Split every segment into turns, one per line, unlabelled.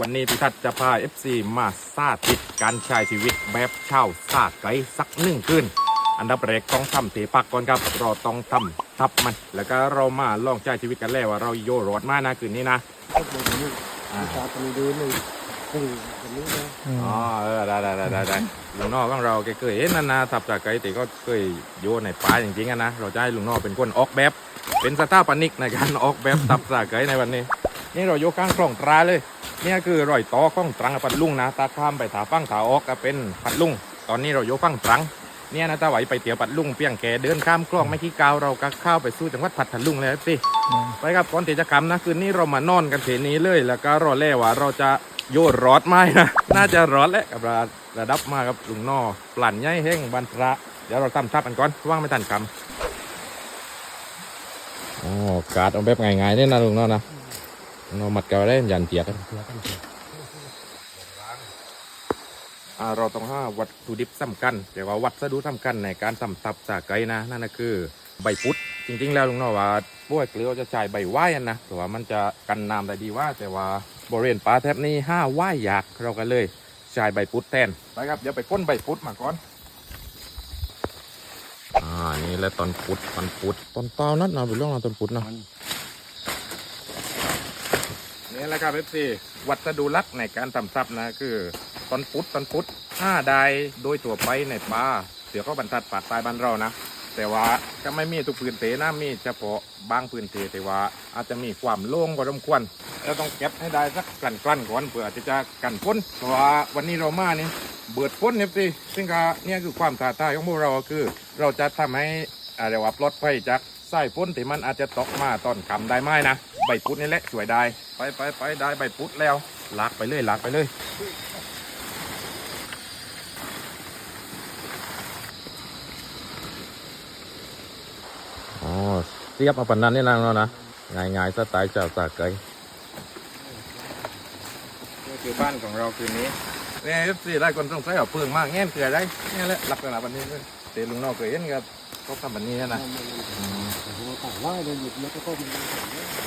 วันนี้พิทัศน์จะพา FC มาซาติดการใช้ชีวิตแบบเช่าซาไกด์สักหนึ่งคืนอันดับแรกต้องทำเทปักก่อนครับ เราต้องทำทับมัน แล้วก็เรามาลองใช้ชีวิตกันแล้วว่าเราโยรอดมานะคืนนี้นะ
ก็เลยนี่วิชาตรงนี้เลยปุ่งแบบนี้นะ
อ๋อเออได้ได้ได้ได้ได้ลุงนอกของเราแกเคยเห็นนะนะทับจากไกด์แต่ก็เคยโยนในป่าจริงๆอะนะเราจะให้ลุงนอกเป็นคนออกแบบ เป็นสถาปนิกในการออกแบบทับจากไกด์ในวันนี้ นี่เราโยกข้างคลองตราเลย เนี่ยคือรอยต่อของตรังกับพัดลุงนะตาข้ามไปถาฟั่งถาออกก็เป็นพัดลุงตอนนี้เราโยกฟั่งตรังเนี่ยนะตาไหวไปเตี๋ยวพัดลุงเปียงแกเดินข้ามคลองไม่ขี้กาวเราก็เข้าไปสู้จังหวัดพัทลุงเลยสิไปครับก่อนที่จะคำนะคืนนี้เรามานอนกันเทนี้เลย แล้วก็รอแล่ว่าเราจะโยนรอดไหมนะน่าจะรอดแหละกับระระดับมากับลุงนอปลั่นย่ายแห้งบันทระเดี๋ยวเราทำทับกันก่อนว่างไม่ทันคำอ๋อกาดเอาแบบง่ายๆนี่นะลุงนอนะ ลุงนมัดกันได้ยันเตียกัน
เสียกันเสีย
อ่าเราต้องห้าวัตถุดิบสำคัญแต่ว่าวัสดุสำคัญในการทำตับจากไก่นะ นั่นก็คือใบพุทธจริง ๆ แล้วลุงน้อว่าบ้วยเกลือจะใช้ใบไหว้นะแต่ว่ามันจะกันน้ำได้ดีว่า แต่ว่าบริเวณป่าแทบนี้ห้าไหว้อยากเราก็เลยใช้ใบพุทธแทนไปครับเดี๋ยวไปก้นใบพุทธมาก่อนอ่านี่แหละตอนพุทธตอนพุทธตอนเต้านัดนะเป็นเรื่องของตอนพุทธนะ
นี่
แหละครับเอฟซีวัสดุลักในการทำซับนะคือต้นพุทธต้นพุทธห้าได้โดยตัวไปในป่าเสือก็บรรทัดป่าตายบ้านเรานะ แต่ว่าก็ไม่มีทุกพื้นเทนะมีเฉพาะบางพื้นเทแต่ว่าอาจจะมีความโล่งกว่าสมควรเราต้องเก็บให้ได้สักกลั่นกลั่นก่อนเพื่อที่จะกันพ้นเพราะว่าวันนี้เรามานี่เบิดพ้นเนี่ยสิซึ่งก็เนี่ยคือความท้าทายของพวกเราคือ เราจะทำให้อะไรว่าปลอดภัยจากสายพ้นที่มันอาจจะตกมาตอนคำได้ไหมนะ ใบพุทธนี่แหละสวยได้ไปไปไปได้ใบพุทธแล้วลากไปเลยลากไปเลยอ๋อเสียบเอาปันนั้นนี่นางเนาะนะง่ายง่ายๆสไตล์เจ้าสากไก่นี่คือบ้านของเราคืนนี้เนี่ยเอฟซีได้คนต้องใช้เอาเปลืองมากแง่นเกลือได้เนี่ยแหละลักษณะแบบนี้เลยเตลุงนอกเคยเห็นกับเขาทำแบบนี้นะ
มันมันหัวต่างว่าเลยหยุดแล้วก็ต้มมัน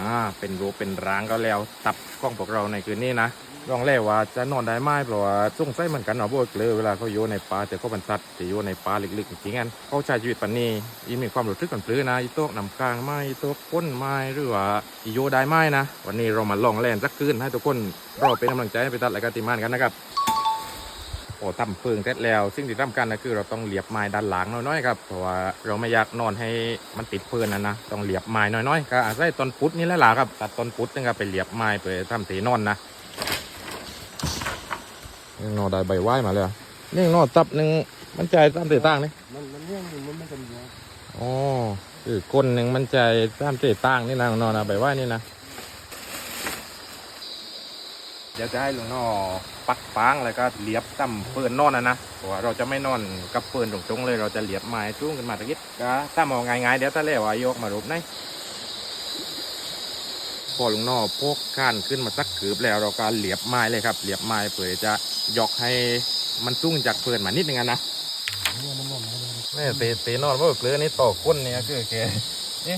อ่าเป็นรูปเป็นร้างก็แล้วตับกล้องพวกเราในคืนนี้นะลองเล่ว่าจะนอนได้ไหมเพราะว่าสงสัยเหมือนกันเนาะพวกเลยเวลาเขาอยู่ในป่าแต่เขาบรรทัดแต่อยู่ในป่าลึกๆจริงๆกันเขาใช้ชีวิตปันนี้อีมีความรู้สึกกันปลื้นะอีโต๊ะนำกลางไม้อีโต๊ะก้นไม้หรือว่าอีโยได้ไหมนะ วันนี้เรามาลองแล่นสักคืนให้ทุกคนรอเป็นกำลังใจให้ไปตัดรายการติมานกันนะครับ โอ้ทำเฟืองเสร็จแล้ว สิ่งที่สำคัญก็คือเราต้องเหลียบไม้ด้านหลังน้อยๆครับเพราะว่าเราไม่อยากนอนให้มันติดเฟืนนะนะต้องเหลียบไม้น้อยๆก็อาศัยต้นพุทธนี่แหละล่ะครับตัดต้นพุทธนึงก็ไปเหลียบไม้ไปทำสีนอนนะนี่นอได้ใบไหว้มาเลยนี่นอตับหนึ่งมันใจตามตีต่างนี่
มันมันเรื่องมันมันไม่กันเยอะ
อ๋อคือคนหนึ่งมันใจตามตีต่างนี่นะนอนะใบไหว้นี่นะ เดี๋ยวจะให้ลุงนอปักฟางแล้วก็เหลียบตั้มเฟืนนอนนะนะเพราะว่าเราจะไม่นอนกับเฟืนตรงๆเลย เราจะเหลียบไม้จุ้งขึ้นมาตะกี้ก็ถ้ามองง่ายๆเดี๋ยวตะเล่วายกมารูปไหนพอลุงนอพวกข้านขึ้นมาสักขืบแล้วเราก็เหลียบไม้เลยครับเหลียบไม้เพื่อจะยกให้มันจุ้งจากเฟืนมานิดนึงนะ แม่เตะเตะนอนว่าเกลือนี่ต่อก้นเนี่ยคือแกนี่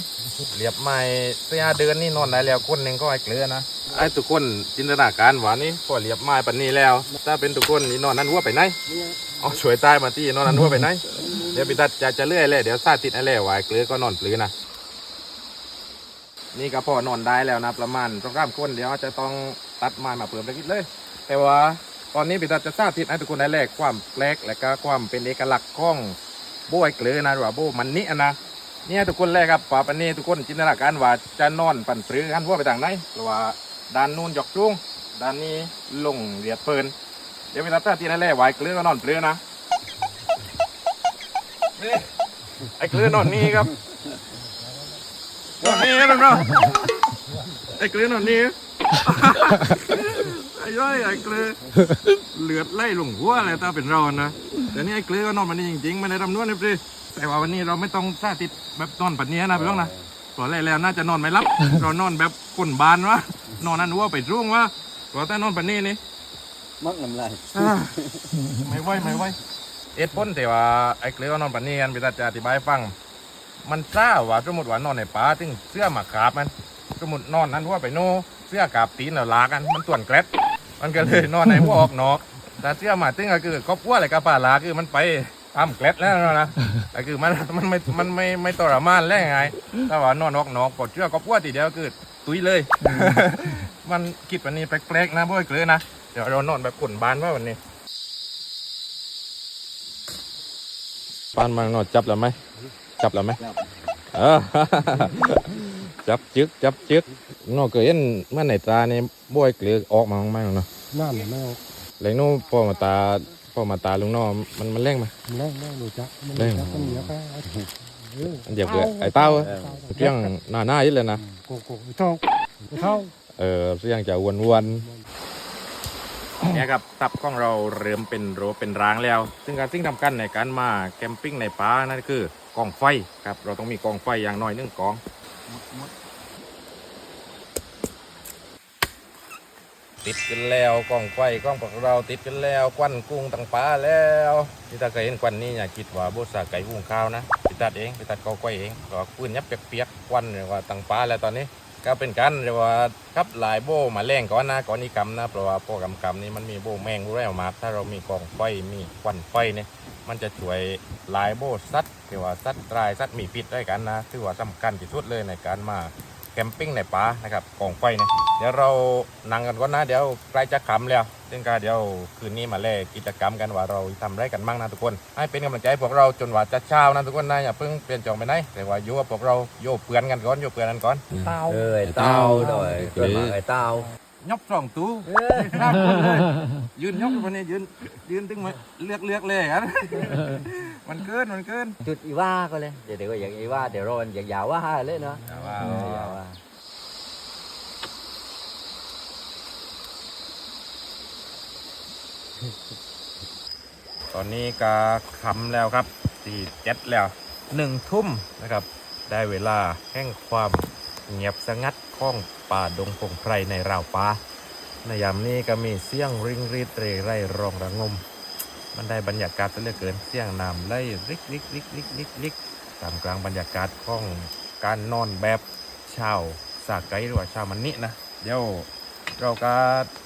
เหลียบไม้เสียเดือนนี่นอนได้แล้วคนหนึ่งก็ไอ้เกลือนะไอ้ทุกคนจินตนาการหวานนี่พอเหลียบไม้ปันนี้แล้ว ถ้าเป็นทุกคนนี่นอนนั้นวัวไปไหน
เอา
ช่วยตายมาที่นอนนั้นวัวไปไหนเดี๋ยวพิทัศน์จะจะเลื่อยเลยเดี๋ยวซาติดอะไรไว้เกลือก็นอนปลือนะนี่ก็พอนอนได้แล้วนะประมาณต้องข้ามคนเดี๋ยวจะต้องตัดไม้มาเพิ่มตะกี้เลย แต่ว่าตอนนี้พิทัศน์จะสาธิตให้ทุกคนได้แลกความแปลกและก็ความเป็นเอกลักษณ์ของ โบไอ้เกลือนะหรือว่าโบมันนี่นะเนี่ยทุกคนแรกครับป่าปันนี้ทุกคนจินตนาการว่าจะนอนปั่นปรือกันว่าไปทางไหนหรือว่าด้านนู้นยอกจุ้งด้านนี้ลงเหรียดปืนเดี๋ยวไปรับหน้าที่นั่นแหละไอ้เกลือก็นอนเปรือนะนี่ไอ้เกลือนอนนี่ครับนอนนี่นะน้องๆไอ้เกลือนอนนี่ไอ้ย่อยไอ้เกลือเลือดไหลลงหัวเลยถ้าเป็นเรานะ แต่นี่ไอ้เกลือก็นอนมันนี่จริงๆไม่ได้รำนวดเลยพี่แต่ว่าวันนี้เราไม่ต้องสาธิตแบบนอนแบบนี้นะพี่น้องนะตัวแรกแล้วน่าจะนอนไม่รับ เรานอนแบบก้นบานวะนอนนั้นวัวไปร่วงวะตัวแต่นอนแบบนี้นี่
มักน้ำลาย
อ่าไม่ไหวไม่ไหวเอ็ดพ้นแต่ว่าไอ้เกลือก็นอนแบบนี้กันพี่ตาจะอธิบายให้ฟัง มันทราบว่าสมมติว่านอนในป่าถึงเสื้อหมาขาบมันสมมตินอนนั้นวัวไปโน่เสื้อกาบตีนเราลากันมันต่วนแกรดมันก็เลยนอนในหัวออกนอก แต่เสื้อมาตึงก็คือครอบครัวอะไรกับป่าลาคือมันไปทำแกรดแล้วนะก็คือมันมันไม่มันไม่ไม่ทรมานแล้วไงถ้าว่านอนออกนอกกดเสื้อครอบครัวทีเดียวคือตุยเลย มันคิดวันนี้แปลกๆนะพ่อยเกลือนะเดี๋ยวเรานอนแบบขนบานว่าวันนี้บ้านมันนอนจับแล้วไหมจับแล้วไหม
ครับ
เออจับจึกจับจึกนอกเกยเห็นเมื่อไหนตาเนี่ยบ่อยเกลือออกมาบ้างเนาะ
น้ำมันไม่เอา
แหล่งนู้นพอมาตาพอมาตาลุงน้อมันมันเร่งไหม
มันแรงแรงหนูจักมัน
แรง
จักมันเหนียวแค่เอาถูกเออ
มันเหยียบเกลือไอ้เต้าอะเรื่องหน้าหน้ายิ่เลยนะ
โกโก้ไอ้เท่าไอ้เท่า
เออเรื่องจะวนวนเนี่ยครับตับของเราเริ่มเป็นโรเป็นร้างแล้ว ซึ่งการสิ่งทำกันในการมาแคมปิ้งในป่านั่นคือกองไฟครับ เราต้องมีกองไฟอย่างน้อยหนึ่งกอง ติดกันแล้วกองไฟกองพวกเราติดกันแล้วควันกุ้งต่างปลาแล้วที่ถ้าเคยเห็นควันนี้อย่าคิดว่าบุษาไก่หุงข้าวนะไปตัดเองไปตัดกอไฟเองก็ปืนยับเปียกๆควันเรียกว่าต่างปลาแล้วตอนนี้ ก็เป็นการเรียกว่าครับหลายโบมาแรงก่อนนะก่อนนี้กำนะเพราะว่าโปรกำกำนี้มันมีโบแมงรู้แล้วมากถ้าเรามีกองไฟมีควันไฟเนี่ยมันจะช่วยหลายโบสัตว์เรียกว่าสัตว์รายสัตว์มีพิษได้กันนะถือว่าสำคัญที่สุดเลยในการมาแคมปิ้งในป่านะครับกองไฟเนี่ย เดี๋ยวเรานั่งกันก่อนนะ เดี๋ยวใกล้จะขำแล้วซึ่งก็เดี๋ยวคืนนี้มาแลกกิจกรรมกันว่าเราทำอะไรกันบ้างนะทุกคน ให้เป็นกำลังใจให้พวกเราจนว่าจะเช้านะทุกคนนะอย่าเพิ่งเปลี่ยนจองไปไหนแต่ว่าอยู่กับพวกเราโยเปือนกันก่อนโยเปือนกันก่อน
เต้า
เออไอ้เต้าด้วยเกิดมาไอ้เต้าย
กสองตู้ครับคนเลยยืนยกคนนี้ยืนยืนตึงมาเลือกเลือกเลยครับมันเกินมันเกิน
จุดอีว่าก็เลยเดี๋ยวเดี๋ยวก็อย่างอีว่าเดี๋ยวรอนอย่างยาวว่าเลยเนาะ
ต
อ
นนี้ก็คำแล้วครับสี่เจ็ดแล้วหนึ่งทุ่มนะครับ ได้เวลาแห่งความเงียบสงัดของป่าดงพงไพรในราวป่าในยามนี้ก็มีเสียงริงรีดเรไรรองระงม มันได้บรรยากาศซะเหลือเกินเสียงน้ำไหลริกริกริกริกริกริกตามกลางบรรยากาศของการนอนแบบชาวสากไกหรือว่าชาวมันนินะเดี๋ยว เราก็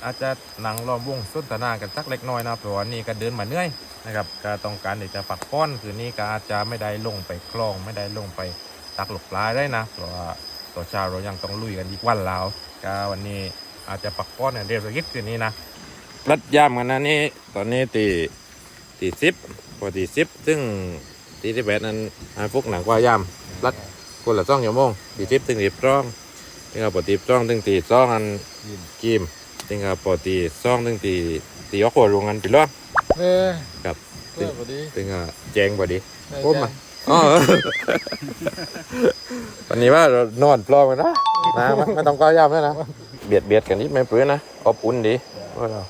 อาจจะนั่งล้อมวงสนทนากันสักเล็กน้อยนะเพราะว่านี่ก็เดินมาเหนื่อยนะครับก็ต้องการที่จะพักผ่อนคืนนี้ก็อาจจะไม่ได้ลงไปคลอง ไม่ได้ลงไปตักหลกปลาได้นะเพราะว่าต่อเช้าเรายังต้องลุยกันอีกวันแล้วก็วันนี้อาจจะพักผ่อนเนี่ยเรียบร้อยคืนนี้นะรัดยามกันนะนี่ตอนนี้ตีตีสิบพอตีสิบซึ่งตีที่แปดนั้นอาฟุกหนังกว่ายามรัดคนละสองชั่วโมงตีสิบถึงตีร้อง ถึงเอาปตีร้องถึงตีสองอันกิมถึงเอาปตีสองถึงตีตีออกหัวลงกันไปร้อง
เอ้ย
ครับ
เพื่อนพอดี
ถึงเอาแจงพอดี
ได้
ก้มมาอ๋อวันนี้ว่าเรานอนปลอมกันนะนะไม่ไม่ต้องก้าวยามแล้วนะเบียดเบียดกันนิดไม่เปลือนะอบอุ่นดีว่าเรา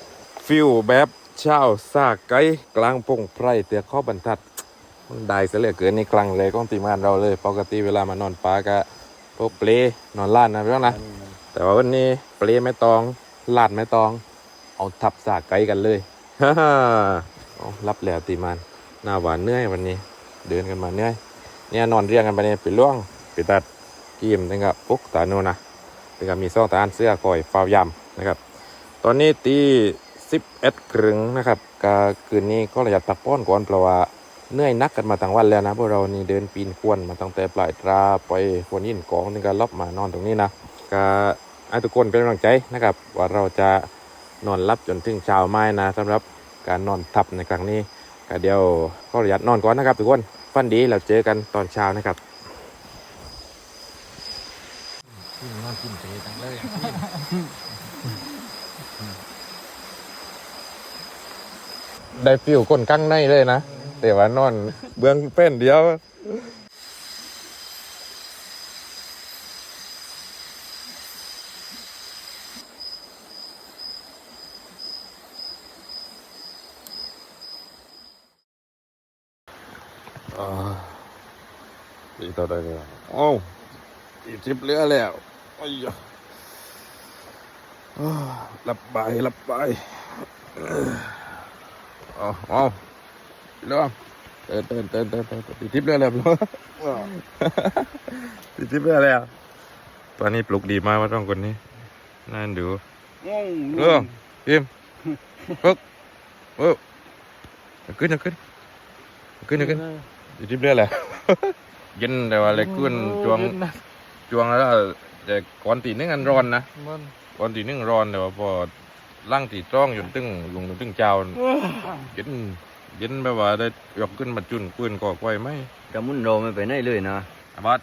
ฟิลแบบเช่าซากไกกลางปงไพรเตียข้อบรรทัดมันได้เสียเหลือเกินนี่กลางเลยก็ทีมงานเราเลย ปกติเวลามานอนปลาก็ พวกเปลนอนลานนะพี่น้องนะ แต่ว่าวันนี้เปลไม่ตองลาดไม่ตอง เอาทับซากไกกันเลยฮ่าฮ่ารับแล้วตีมันหน้าหวานเนื่อยวันนี้ เดินกันมาเนื่อยเนี่ยนอนเรียงกันไปเนี่ยไปล่วงไปตัดกีมนึงกับปุ๊กตาโนนะนึงกับมีซ่องตาอันเสื้อคอยฟาวยำนะครับ ตอนนี้ตีสิบเอ็ดครึ่งนะครับกาคืนนี้ก็ระยัดพักป้อนก่อนเพราะว่า เหนื่อยนักกันมาทั้งวันแล้วนะพวกเรานี่เดินปีนควนมาตั้งแต่ปลายตราไปควนยินกองนึงก็ลบมานอนตรงนี้นะก็ให้ทุกคนเป็นกำลังใจนะครับ ว่าเราจะนอนรับจนถึงเช้าไม้นะสำหรับการนอนทับในครั้งนี้ก็เดี๋ยวก็ระยัดนอนก่อนนะครับ ทุกคนฟันดีเราเจอกันตอนเช้านะครับนอนกินเจจังเลยได้ฟิวคนข้งในเลยนะ แต่ว่านอนเบื้องเป็นเดียวอ่าอีกต่อได้เลยโอ้าวอีกทริปเรือแล้วไอ้ยะอ่าหลับไปหลับไปเอ้อเอาเอา เรื่องเต้นเต้นเต้นเต้นเต้นอีกทริปเรือแล้วพี่น้องอีกทริปเรือแล้วตอนนี้ปลุกดีมากว่าต้องคนนี้นั่นดู
งง
เออพิมปึ๊กเออเอาขึ้นเอาขึ้นเอาขึ้นเอาขึ้นอยู่ที่เรือแหละเย็นแต่ว่าเลยขึ้นจวงจวงแล้วแต่ก่อนตีนึงอันร้อนนะ
มัน
ก่อนตีนึงร้อนแต่ว่าพอล่างตีจ้องอยู่ตึงลงตึงเจ้าเย็น เย็นแบบว่าได้ยกขึ้นมาจุนปืนก่อกไว้ไหม
กำมุนโรไม่ไปไหนเลยนะ
อาบัด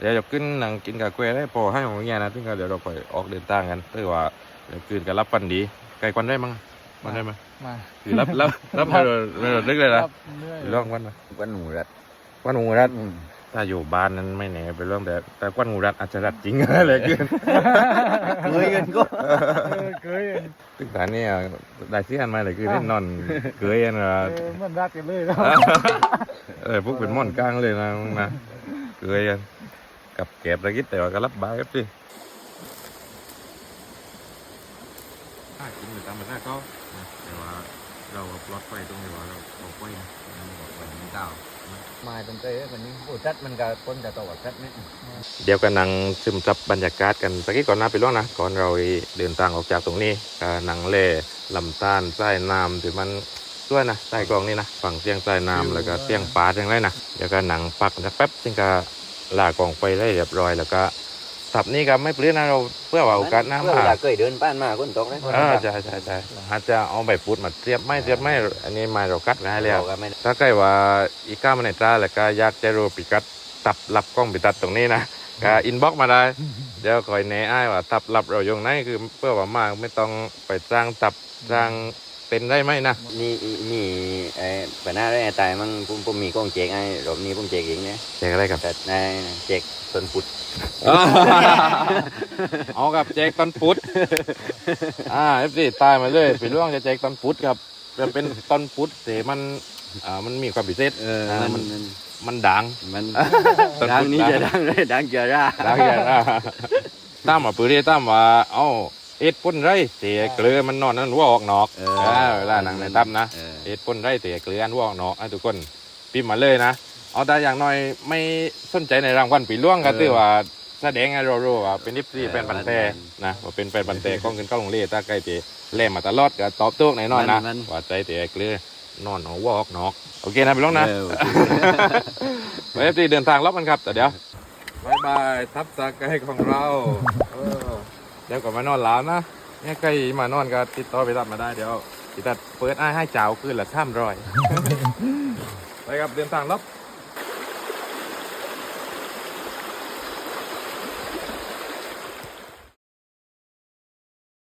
เดี๋ยวยกขึ้นนั่งกินกาแฟได้พอให้ของเงี้ยนะถึงก็เดี๋ยวเราไปออกเดินทางกันเพื่อว่าเดี๋ยวคืนกันรับปันดีไกลควันได้มั้งมันได้มั้ย
มา
คือรับรับรับให้เราเราลึกเลยนะ
รับเรื่อย
เรื่องวันนะ
วันหนูรัด
ควันหูรัด ถ้าอยู่บ้านนั้นไม่แน่เป็นเรื่องแต่แต่ควันหูรัดอาจจะรัดจริง อะไรขึ้น
เงยกันก็
เออเคยเห็น
ตึกฐานนี่ได้เสียอันมาเลยคือเล่นนอนเกยอันว่า
เออมันรักกันเลยแล้ว
เออพวกเป็นม่อนกลางเลยนะมึงนะเกยอันกับแกบตะกิดแต่ว่าก็รับบายครับสิกินไปตามมันได้ก็แต่ว่าเราปลอดไฟตรงนี้ว่าเราเอาไฟนะ
วันเก้า มาตรงเต้วันนี้โอ้จัดมันก็คนจะตัวจัดนี่
เดี๋ยวกันนั่งซึมซับบรรยากาศกันสักก่อนหน้าไปล่วงนะก่อนเราเดินทางออกจากตรงนี้ก็นั่งเล่ลำต้านใต้น้ำที่มันด้วยนะใต้กองนี่นะฝั่งเสียงใต้น้ำแล้วก็เสียงป่าเสียงไรนะเดี๋ยวก็นั่งพักสักแป๊บซึ่งก็ลากองไฟได้เรียบร้อยแล้วก็ สับนี้ก็ไม่เปลี่ยนนะเราเพื่อว่าโอกาสหน้า
เมื่อ
มา
เวลาเคยเดินป้านมาคนตกเลย
เออใช่ใช่ใช่อาจจะเอาใบพุดมาเสียบไม่เสียบไม่อันนี้ไม้เรากัดไว้ให้แล้ว
บอกกันไม่ได้
ถ้าใกล้ว่าอีก้ามันในตราแล้วก็อยากจะรู้พิกัดตับรับกล้องไปตัดตรงนี้นะก็อินบ็อกมาได้ เดี๋ยวคอยแนะอ้ายว่าตับรับเราอยู่ไหนคือเพื่อว่ามากไม่ต้องไปสร้างตับสร้างเป็นได้ไหมนะ
นี่นี่ไอ้ปัญหาได้ตายมันผมผมมีกล้องเจ๊กไอ้รอบนี้ผมเจ๊กเองเนี่ย
แจกอะไรกับ
แต่ในเจ๊กต้นพุด
เอากับแจกตอนพุธอ่าเอฟซีตายมาเลยไปล่วงจะแจกตอนพุธครับจะเป็นตอนพุธแต่มันอ่ามันมีความพิเศษ
เออ
อ่า
มัน
มัน
มัน
มันดัง
มัน
ต้น
ดัง
พุธ
นี้
ดั
จะ
ง
ดังเลยดังเจอรา
ดังอย่างอะตามมาปืนได้ตามว่าเอ้าเอ็ดพ่นไรเสียเกลือมันนอนนั่นหัวออกนอก
เอ
เออเวลาหนังในตั้มนะ
เออ
เอ็ดพ่นไรเสียเกลืออันหัวออกนอกให้ทุกคนพิมพ์มาเลยนะ เอาแต่อย่างน้อยไม่สนใจในรางวัลปีล่วงก็ถือว่าแสดงให้เรารู้ว่าเป็นนิฟซีเป็นบันเทนะว่าเป็นเป็นบันเทกล้องขึ้นเข้าโรงเรียนถ้าใกล้ตีเล่นมาตลอดก็ตอบโต้แน่นอนนะว่าใจเสียเกลือนอนเอาหัวออกนอกโอเคนะพี่ล่วงนะ
เออ
ไว้เอฟซีเดินทางรอบกันครับแต่เดี๋ยวบายบายทับสาไก่ของเราเออเดี๋ยวก่อนมานอนหลาวนะเนี่ยไก่มานอนก็ติดต่อไปรับมาได้เดี๋ยวติดตัดเปิดอ้ายให้เจ้าคืนละข้ามร้อยไปครับเดินทางรอบ